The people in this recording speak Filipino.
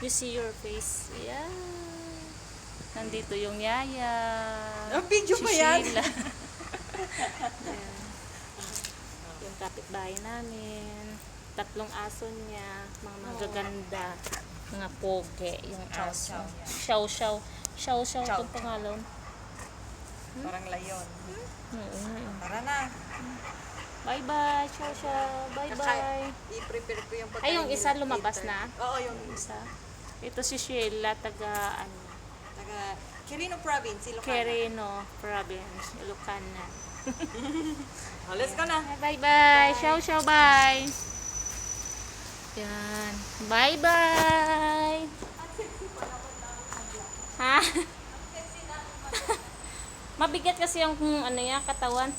You see your face. Yeah. Nandito yung yaya. Ang video si ba yan? Sheila. Ayan. Yung kapitbahay namin. Tatlong aso niya. Mga magaganda. Mga poke. Yung aso. chow. Chow chow. Chow itong pangalan. Parang layon. Nga eh. Tara na. Bye bye. Chow chow. Bye bye. I-prepare ko yung Ay, yung isa lumabas na? Oo, yung Isa. Ito si Sheila, taga ano, taga Quirino Province, Ilocana. Quirino Province, Ilocana. Oh, let's go na. Bye bye. Ciao, ciao, bye. Yan. Bye bye. Ha? Mabigat kasi yung ano yan, katawan.